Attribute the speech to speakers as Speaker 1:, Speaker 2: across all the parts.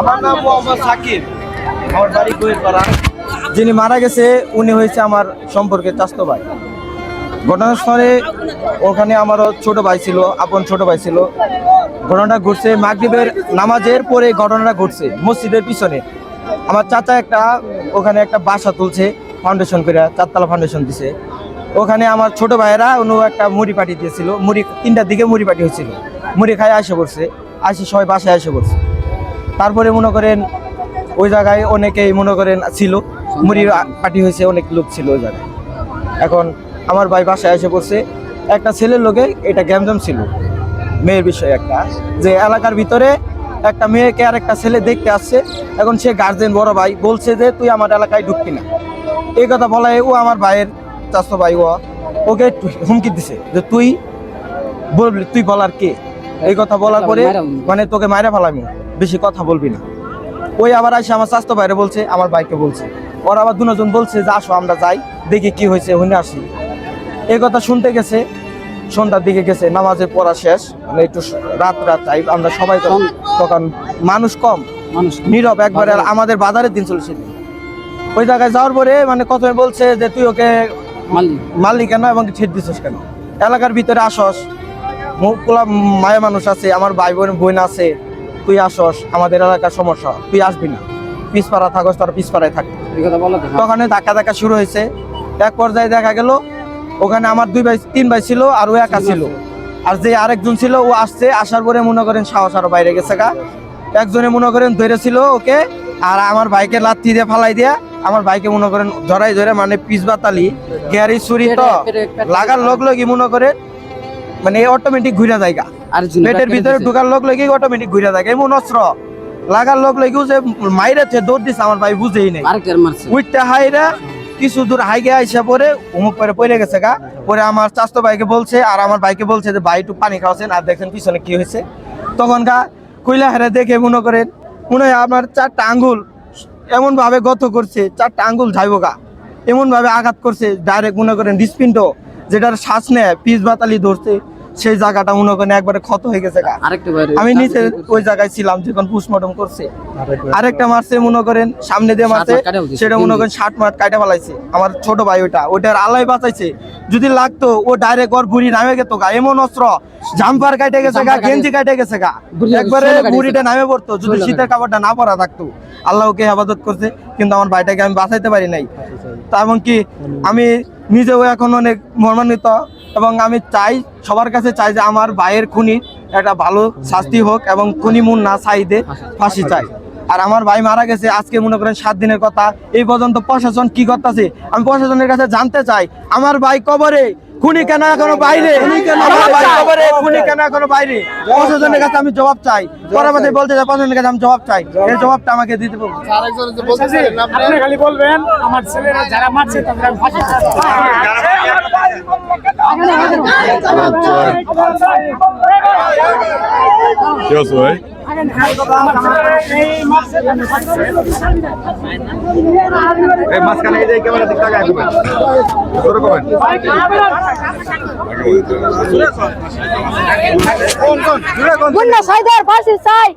Speaker 1: আমার নাম মোহাম্মদ সাকিব। আমার বাড়ি কোয়েলপাড়া যিনি মারা গেছে, উনি হয়েছে আমার সম্পর্কে চাস্তো ভাই ঘটনাস্থলে ওখানে আমারও ছোট ভাই ছিল, আপন ছোট ভাই ছিল। ঘটনাটা ঘটছে মাগরিবের নামাজের পরে ঘটনাটা ঘটছে, মসজিদের পিছনে। আমার চাচা একটা, ওখানে একটা বাসা তুলছে ফাউন্ডেশন করে, চারতলা ফাউন্ডেশন দিছে। ওখানে আমার ছোট ভাইয়েরা অন্য একটা মুড়ি পাঠিয়ে দিয়েছিল, মুড়ি, তিনটার দিকে মুড়ি পাটি হয়েছিল। মুড়ি খাই আসে পড়ছে। আসে সবাই বাসায় এসে পড়ছে। তারপরে মনে করেন ওই জায়গায় অনেকেই মনে করেন ছিল মুড়ির পার্টি হয়েছে অনেক লোক ছিল ওই জায়গায়। এখন আমার ভাই বাসায় এসে পড়ছে একটা ছেলের লোকে এটা গ্যামজাম ছিল। মেয়ের বিষয় একটা। যে এলাকার ভিতরে একটা মেয়েকে আর একটা ছেলে দেখতে আসছে এখন সে গার্জেন বড় ভাই বলছে যে তুই আমার এলাকায় ঢুকবি না। এই কথা বলায় ও আমার ভাইয়ের চাষতো ভাই ও ওকে হুমকি দিছে যে তুই বলবি তুই বলার কে? এই কথা বলার পরে মানে তোকে মায়েরা ফেলামি। বেশি কথা বলবি না। ওই আবার আসে আমার স্বাস্থ্য বাইরে বলছে আমার বাইকে বলছে। ওরা আবার দুজন বলছে যে আসো আমরা যাই দেখি কি হয়েছে হুনে আসি। এই কথা শুনতে গেছে সন্ধ্যার দিকে গেছে নামাজের পড়া শেষ মানে একটু রাত রাত টাইপ আমরা সবাই তখন তখন মানুষ কম
Speaker 2: মানুষ
Speaker 1: নীরব একবারে আর আমাদের বাজারের দিন চলছে ওই জায়গায় যাওয়ার পরে মানে কত বলছে যে তুই ওকে
Speaker 2: মালিক।
Speaker 1: মারলি কেন এবং ছিট দিছিস কেন? এলাকার ভিতরে আসস পোলা মায়া মানুষ আছে আমার ভাই বোন বোন আছে তুই আসস আমাদের এলাকার সমস্যা তুই আসবি না। পিসপাড়া থাকস তারা পিসপাড়ায় থাক।
Speaker 2: এই কথা বলা তো
Speaker 1: তখন ধাক্কা ধাক্কা শুরু হয়েছে। এক পর্যায়ে দেখা গেল ওখানে আমার দুই ভাই তিন ভাই ছিল আর ও একা ছিল। আর যে আরেকজন ছিল ও আসছে আসার পরে মনে করেন সাহস আরও বাইরে গেছে গা। একজনে মনে করেন ধরেছিল ওকে আর আমার ভাইকে লাথি দিয়ে ফালাই দিয়া আমার ভাইকে মনে করেন জড়াই ধরে মানে পিস বাতালি গিয়ারি ছুরি তো লাগার লোক লগি মনে করে মানে অটোমেটিক ঘুরে জায়গা
Speaker 2: আর
Speaker 1: পেটের ভিতরে ঢুকার লোক লগি অটোমেটিক ঘুরে যায় এমন অস্ত্র। লাগার লোক লগিও যে মাইরেছে দৌড় দিছে আমার ভাই বুঝেই নেই। উঠতে হাইরা কিছু দূর হাইগে আইসা পরে উমুক পরে পড়ে গেছে গা। পরে আমার চাস্তো ভাইকে বলছে আর আমার ভাইকে বলছে যে ভাই একটু পানি খাওয়াছেন আর দেখেন পিছনে কি হয়েছে। তখন গা কইলা হেরে দেখে মনে করেন মনে হয় আমার চারটা আঙ্গুল এমন ভাবে গত করছে চারটা আঙ্গুল যাইব গা। এমন ভাবে আঘাত করছে ডাইরেক্ট মনে করেন হৃৎপিণ্ড যেটার শ্বাস নেয় পিস বাতালি ধরছে। সেই জায়গাটা মনে করেন একবারে ক্ষত হয়ে গেছে গা। আমি নিচে ওই জায়গায় ছিলাম যখন পোস্টমর্টম করছে। আরেকটা মারছে মনে করেন সামনে দিয়ে মারছে সেটা মনে করেন ষাট মাঠ কাটা ফেলাইছে। আমার ছোট ভাই ওটা ওটার আল্লাহ বাঁচাইছে। যদি লাগতো ও ডাইরেক্ট ওর বুড়ি নামে গেত গা এমন অস্ত্র জাম্পার কাটে গেছে গা গেঞ্জি কাটে গেছে গা। একবারে বুড়িটা নামে পড়তো যদি শীতের কাপড়টা না পরা থাকতো আল্লাহ ওকে হেফাজত করছে কিন্তু আমার ভাইটাকে আমি বাঁচাইতে পারি নাই। তা এমনকি আমি নিজেও এখন অনেক মর্মান্বিত এবং আমি চাই সবার কাছে চাই যে আমার ভাইয়ের খুনি একটা ভালো শাস্তি হোক এবং খুনি মুন না চাইদে ফাঁসি চাই। আর আমার ভাই মারা গেছে আজকে মনে করেন সাত দিনের কথা। এই পর্যন্ত প্রশাসন কি করতেছে? আমি প্রশাসনের কাছে জানতে চাই আমার ভাই কবরে খুনি কেন এখনও বাইরে? আমার ভাই কবরে খুনি কেন এখনও বাইরে? প্রশাসনের কাছে আমি জবাব চাই। পরবর্তী বলতে চাই প্রশাসনের কাছে আমি জবাব চাই। এই জবাবটা আমাকে দিতে বলব
Speaker 3: আপনি খালি বলবেন আমার ছেলেরা যারা মারছে
Speaker 1: যে
Speaker 4: মুন্না সাইদার ফাঁসি চাই।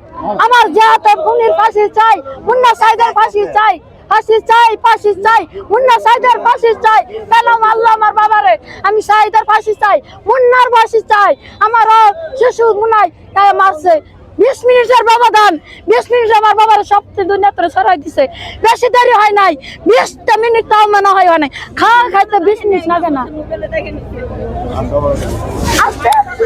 Speaker 4: আমার জাহাতে খুনির ফাঁসি চাই। মুন্না সাইদার ফাঁসি চাই। ফাঁসি চাই ফাঁসি চাই। মুন্না সাইদার ফাঁসি চাই। কালাম আল্লাহ আমার বাবারে। আমি সাইদার ফাঁসি চাই। মুন্নার ফাঁসি চাই। আমার শিশু মুন্নাই তাই মারছে। বিশ মিনিটের ব্যবধান। বিশ মিনিট আমার বাবার সবচেয়ে দুনিয়াতে সরাই দিছে। বেশি দেরি হয় নাই। বিশটা মিনিট তাও মনে হয় নাই। খাওয়া খাইতে বিশ মিনিট লাগে না। আস্তে।